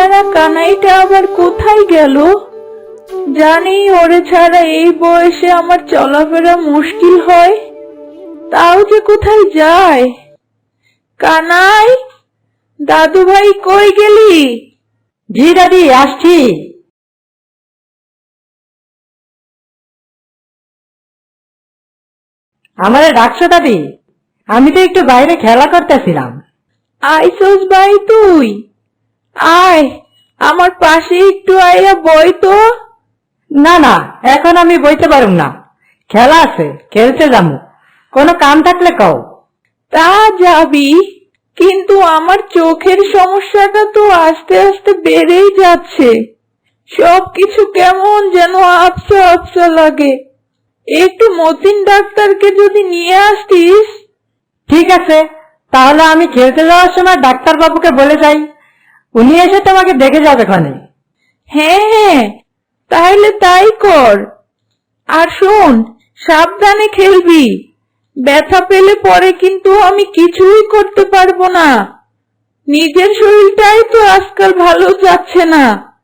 ছাড়া কানাইটা আবার কোথায় গেল? জানি ওরে ছাড়া এই বয়সে আমার চলাফেরা মুশকিল হয়। তাও যে কোথায় যায়? কানাই দাদু ভাই কই গেলি? জি দাদি আসছি। আমারে ডাকছো দাদি? আমি তো একটু বাইরে খেলা করতেছিলাম। আইসোস ভাই তুই? আয় আমার পাশে একটু আইয়া বই তো। না না এখন আমি বইতে পারুম না। খেলা আছে খেলতে যাব কোনো কাম থাকলে কও। তা যাবি কিন্তু আমার চোখের সমস্যাটা তো আস্তে আস্তে বেড়েই যাচ্ছে। সবকিছু কেমন যেন আবসা আবসা লাগে। একটু মতিন ডাক্তারকে যদি নিয়ে আসতিস। ঠিক আছে তাহলে আমি খেলতে যাওয়ার সময় ডাক্তার বাবুকে বলে যাই। উনি এসে তোমাকে দেখে যাবে ক্ষণে হ্যাঁ হ্যাঁ তাহলে তাই কর। আর শোন সাবধানে খেলবি। ব্যথা পেলে পরে কিন্তু আমি কিছুই করতে পারব না। নিজের শরীরটাই তো আজকাল ভালো যাচ্ছে না।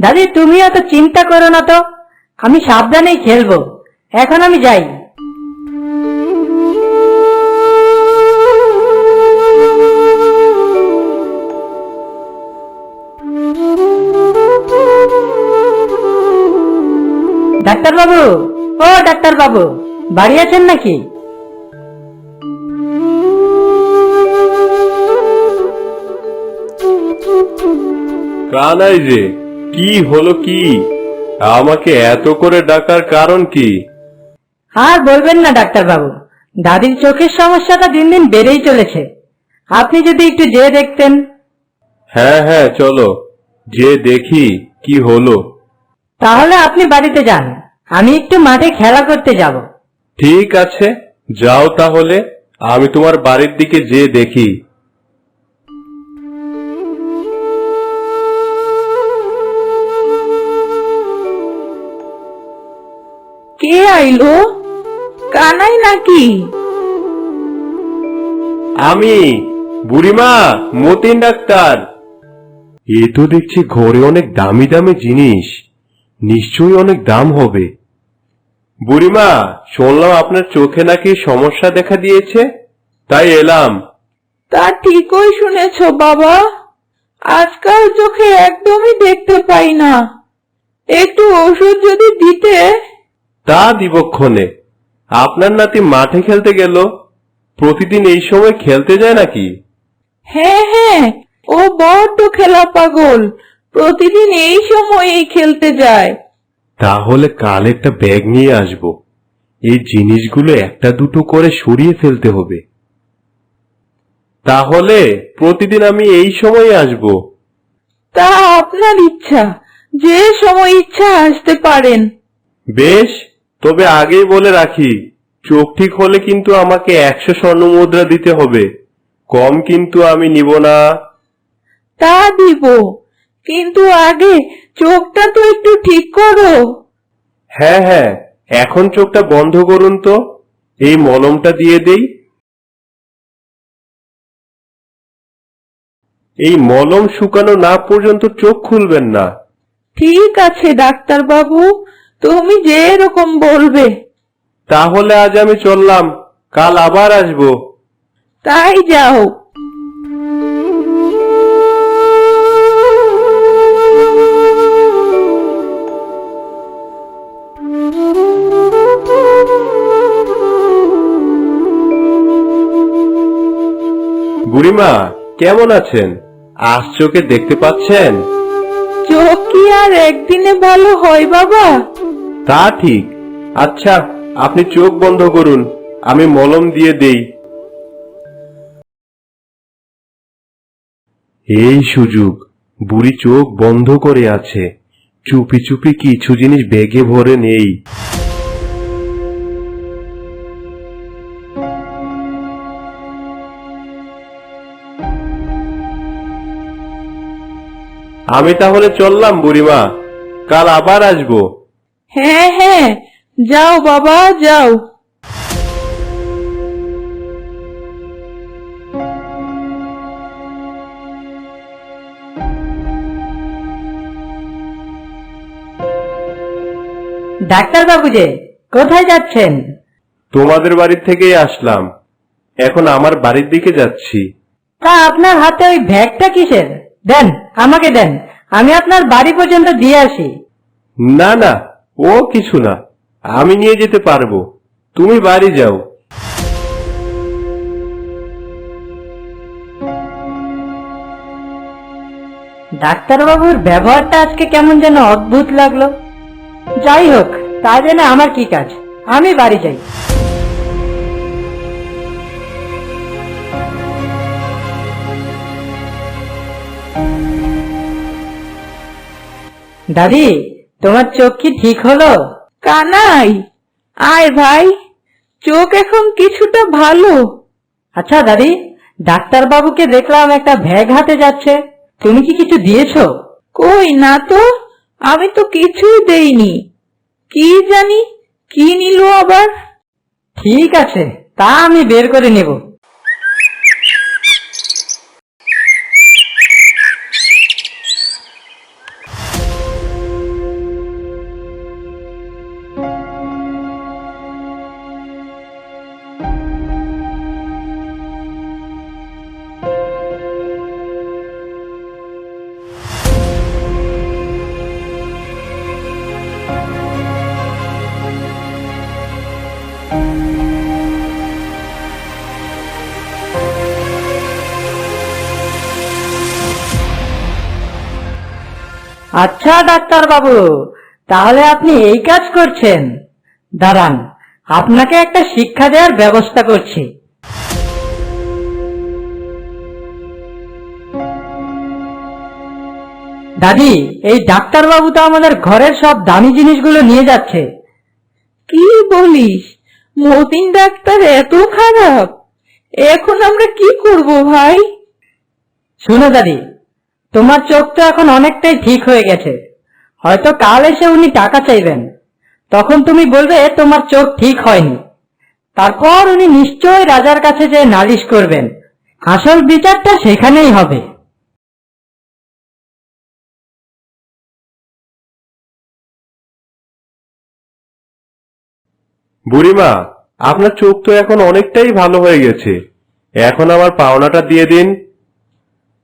দাদি তুমি অত চিন্তা করো না তো। আমি সাবধানেই খেলব। এখন আমি যাই। ডাক্তার বাবু ও ডাক্তার বাবু বাড়ি আছেন নাকি? কানাই যে কি হলো কি? আমাকে এত করে ডাকার কারণ কি? আর বলবেন না ডাক্তার বাবু দাদির চোখের সমস্যাটা দিন দিন বেড়েই চলেছে। আপনি যদি একটু যেয়ে দেখতেন। হ্যাঁ হ্যাঁ চলো। যে দেখি কি হলো। তাহলে আপনি বাড়িতে যান। আমি একটু মাঠে খেলা করতে যাব। ঠিক আছে যাও তাহলে আমি তোমার বাড়ির দিকে যে দেখি। কে আইলো? কানাই নাকি? আমি বুড়িমা মতিন ডাক্তার। এ তো দেখছি ঘরে অনেক দামি দামি জিনিস। নিশ্চয়ই অনেক দাম হবে। বুড়িমা শুনলাম আপনার চোখে নাকি সমস্যা দেখা দিয়েছে। তাই এলাম। তা ঠিকই শুনেছ বাবা। আজকাল চোখে একদমই দেখতে পাই না। একটু ওষুধ যদি দিতে? তা দিবক্ষণে আপনার নাতি মাঠে খেলতে গেল। প্রতিদিন এই সময় খেলতে যায় নাকি? হ্যাঁ হ্যাঁ ও বড্ড খেলা পাগল। প্রতিদিন এই সময়েই খেলতে যায়। তাহলে কাল একটা ব্যাগ নিয়ে আসব। এই জিনিসগুলো একটা দুটো করে সরিয়ে ফেলতে হবে। তাহলে প্রতিদিন আমি এই সময় আসব। তা আপনার ইচ্ছা। যে সময় ইচ্ছা আসতে পারেন। বেশ তবে আগেই বলে রাখি চোখ ঠিক হলে কিন্তু আমাকে একশো স্বর্ণ মুদ্রা দিতে হবে। কম কিন্তু আমি নিব না। তা দিব। কিন্তু আগে চোখটা তো একটু ঠিক করো। হ্যাঁ হ্যাঁ এখন চোখটা বন্ধ করুন তো। এই মলমটা দিয়ে দেই। এই মলম শুকানো না পর্যন্ত চোখ খুলবেন না। ঠিক আছে ডাক্তার বাবু তুমি যে এরকম বলবে। তাহলে আজ আমি চললাম কাল আবার আসব। তাই যাও। বুড়িমা কেমন আছেন? আজ চোখে দেখতে পাচ্ছেন? চোখ কি আর একদিনে ভালো হয় বাবা? তা ঠিক। আচ্ছা আপনি চোখ বন্ধ করুন আমি মলম দিয়ে দেই। এই সুযোগ বুড়ি চোখ বন্ধ করে আছে। চুপি চুপি কিছু জিনিস বেগে ভরে নেই। আমি তাহলে চললাম বুড়িমা। কাল আবার আসব। হ্যাঁ হ্যাঁ। যাও বাবা যাও। ডাক্তার বাবু যে কোথায় যাচ্ছেন? তোমাদের বাড়ির থেকেই আসলাম। এখন আমার বাড়ির দিকে যাচ্ছি। তা আপনার হাতে ওই ব্যাগটা কিসের? দেন আমাকে দেন। আমি আপনার বাড়ি পর্যন্ত দিয়ে আসি। না না ও কিছু না। আমি নিয়ে যেতে পারব। তুমি বাড়ি যাও। ডাক্তারবাবুর ব্যবহারটা আজকে কেমন যেন অদ্ভুত লাগল। যাই হোক তা জেনে আমার কি কাজ। আমি বাড়ি যাই। দাদি তোমার চোখ কি ঠিক হলো? কানাই আয় ভাই চোখ এখন কিছুটা ভালো। আচ্ছা দাদি ডাক্তার বাবুকে দেখলাম একটা ব্যাগ হাতে যাচ্ছে। তুমি কি কিছু দিয়েছ? কই না তো আমি তো কিছুই দেইনি। কি জানি কি নিল আবার? ঠিক আছে তা আমি বের করে নেব। আচ্ছা ডাক্তার বাবু তাহলে আপনি এই কাজ করছেন। দাঁড়ান আপনাকে একটা শিক্ষা দেওয়ার ব্যবস্থা করছি। দাদি এই ডাক্তার বাবু তো আমাদের ঘরের সব দামি জিনিসগুলো নিয়ে যাচ্ছে। কি বলিস? মতিন ডাক্তার এত খারাপ। এখন আমরা কি করব ভাই? শুনো দাদি তোমার চোখ তো এখন অনেকটাই ঠিক হয়ে গেছে। হয়তো কাল এসে উনি টাকা চাইবেন। তখন তুমি বলবে তোমার চোখ ঠিক হয়নি। তারপর উনি নিশ্চয়ই রাজার কাছে যে নালিশ করবেন। আসল বিচারটা সেখানেই হবে। বুড়িমা আপনার চোখ তো এখন অনেকটাই ভালো হয়ে গেছে। এখন আমার পাওনাটা দিয়ে দিন।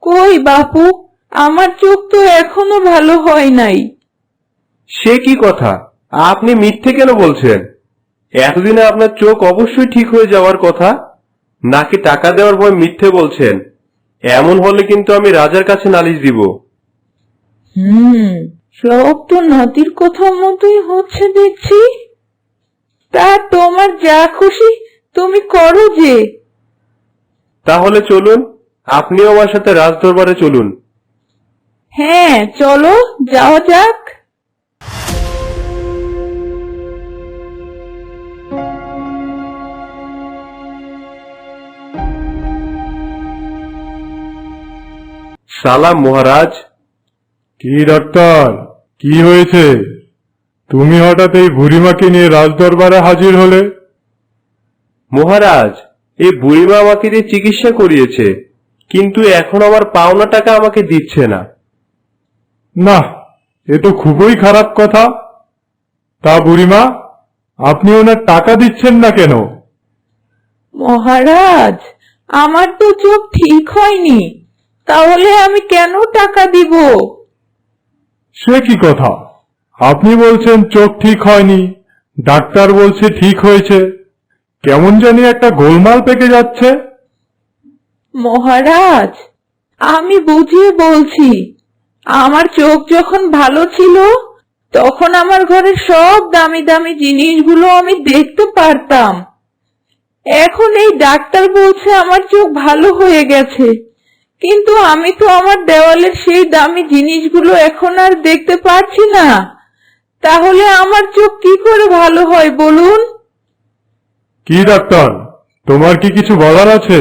কই বাপু? আমার চোখ তো এখনও ভালো হয় নাই। সে কি কথা? আপনি মিথ্যে কেন বলছেন? এতদিনে আপনার চোখ অবশ্যই ঠিক হয়ে যাওয়ার কথা নাকি টাকা দেওয়ার ভয় মিথ্যে বলছেন? এমন হলে কিন্তু আমি রাজার কাছে নালিশ দিব। হুম সব তো নাতির কথা মতোই হচ্ছে দেখছি। তা তোমার যা খুশি তুমি করো যে। তাহলে চলুন আপনিও আমার সাথে রাজদরবারে চলুন। হ্যাঁ চলো যাওয়া যাক। সালাম মহারাজ। কি ডাক্তার কি হয়েছে? তুমি হঠাৎ এই বুড়িমাকে নিয়ে রাজদরবারে হাজির হলে? মহারাজ এই বুড়িমা আমাকে দিয়ে চিকিৎসা করিয়েছে কিন্তু এখন আমার পাওনা টাকা আমাকে দিচ্ছে না। না এ তো খুবই খারাপ কথা। তা বুড়িমা আপনি ওনার টাকা দিচ্ছেন না কেন? মহারাজ আমার তো চোখ ঠিক হয়নি। তাহলে আমি কেন টাকা দিব? সে কি কথা? আপনি বলছেন চোখ ঠিক হয়নি ডাক্তার বলছে ঠিক হয়েছে। কেমন জানি একটা গোলমাল পেকে যাচ্ছে। মহারাজ আমি বুঝিয়ে বলছি আমার চোখ যখন ভালো ছিল, তখন আমার ঘরের সব দামি দামি জিনিসগুলো আমি দেখতে পারতাম। এখন এই ডাক্তার বলছে আমার চোখ ভালো হয়ে গেছে। কিন্তু আমি তো আমার দেওয়ালের সেই দামি জিনিসগুলো এখন আর দেখতে পারছি না। তাহলে আমার চোখ কি করে ভালো হয় বলুন? কি ডাক্তার? তোমার কি কিছু বলার আছে?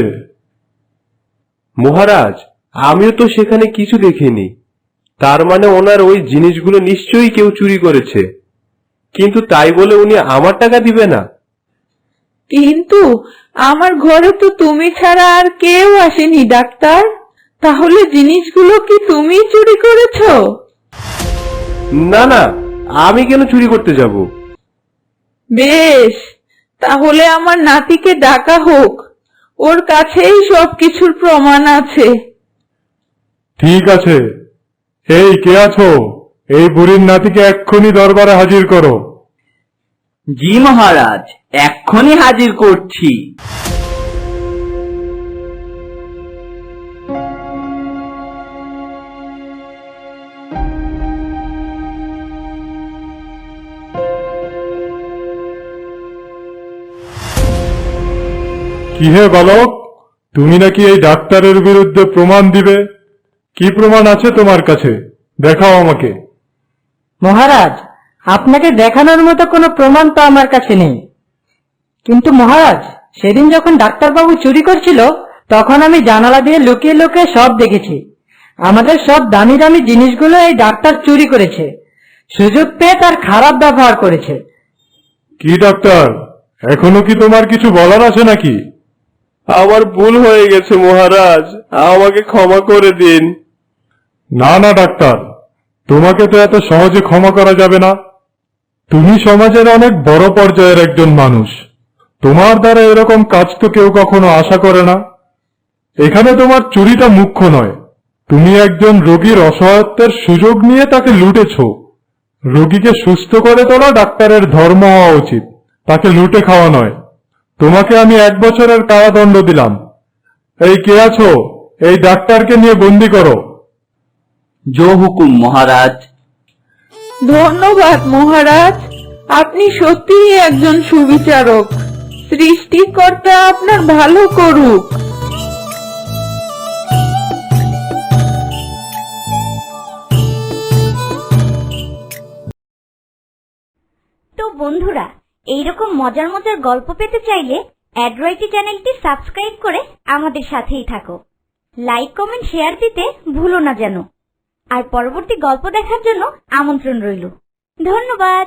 মহারাজ, আমিও তো সেখানে কিছু দেখিনি। তার মানে ওনার ওই জিনিসগুলো নিশ্চয়ই কেউ চুরি করেছে। কিন্তু তাই বলে উনি আমার টাকা দিবে না? কিন্তু আমার ঘরে তো তুমি ছাড়া আর কেউ আসেনি ডাক্তার। তাহলে জিনিসগুলো কি তুমি চুরি করেছ? না না আমি কেন চুরি করতে যাব? বেশ তাহলে আমার নাতিকে ডাকা হোক। ওর কাছেই সব কিছুর প্রমাণ আছে। ঠিক আছে। এই কে আছো? এই বুড়ির নাতিকে এক্ষুনি দরবারে হাজির করো। জি মহারাজ এক্ষুনি হাজির করছি। কি হে বালক? তুমি নাকি এই ডাক্তারের বিরুদ্ধে প্রমাণ দিবে? কি প্রমাণ আছে তোমার কাছে? দেখাও আমাকে। মহারাজ আপনাকে দেখানোর মতো কোনো প্রমাণ তো আমার কাছে নেই। কিন্তু মহারাজ সেদিন যখন ডাক্তারবাবু চুরি করছিল তখন আমি জানালা দিয়ে লুকিয়ে লুকিয়ে সব দেখেছি। আমাদের সব দামি দামি জিনিসগুলো এই ডাক্তার চুরি করেছে। সুযোগ পেয়ে তার খারাপ ব্যবহার করেছে। কি ডাক্তার? এখনও কি তোমার কিছু বলার আছে নাকি? আমার ভুল হয়ে গেছে মহারাজ। আমাকে ক্ষমা করে দিন। না না, ডাক্তার। তোমাকে তো এত সহজে ক্ষমা করা যাবে না। তুমি সমাজের অনেক বড় পর্যায়ের একজন মানুষ। তোমার দ্বারা এরকম কাজ তো কেউ কখনো আশা করে না। এখানে তোমার চুরিটা মুখ্য নয়। তুমি একজন রোগীর অসহায়ত্বের সুযোগ নিয়ে তাকে লুটেছ। রোগীকে সুস্থ করে তোলা ডাক্তারের ধর্ম হওয়া উচিত। তাকে লুটে খাওয়া নয়। তোমাকে আমি এক বছরের কারাদণ্ড দিলাম। এই কে আছো? এই ডাক্তারকে নিয়ে বন্দি করো। জো হুকুম মহারাজ। ধন্যবাদ মহারাজ আপনি সত্যিই একজন সুবিচারক। সৃষ্টিকর্তা আপনার ভালো করুক। তো বন্ধুরা এইরকম মজার মজার গল্প পেতে চাইলে অ্যাড্রয়েটি চ্যানেলটি সাবস্ক্রাইব করে আমাদের সাথেই থাকো। লাইক কমেন্ট শেয়ার দিতে ভুলো না যেন। আর পরবর্তী গল্প দেখার জন্য আমন্ত্রণ রইল। ধন্যবাদ!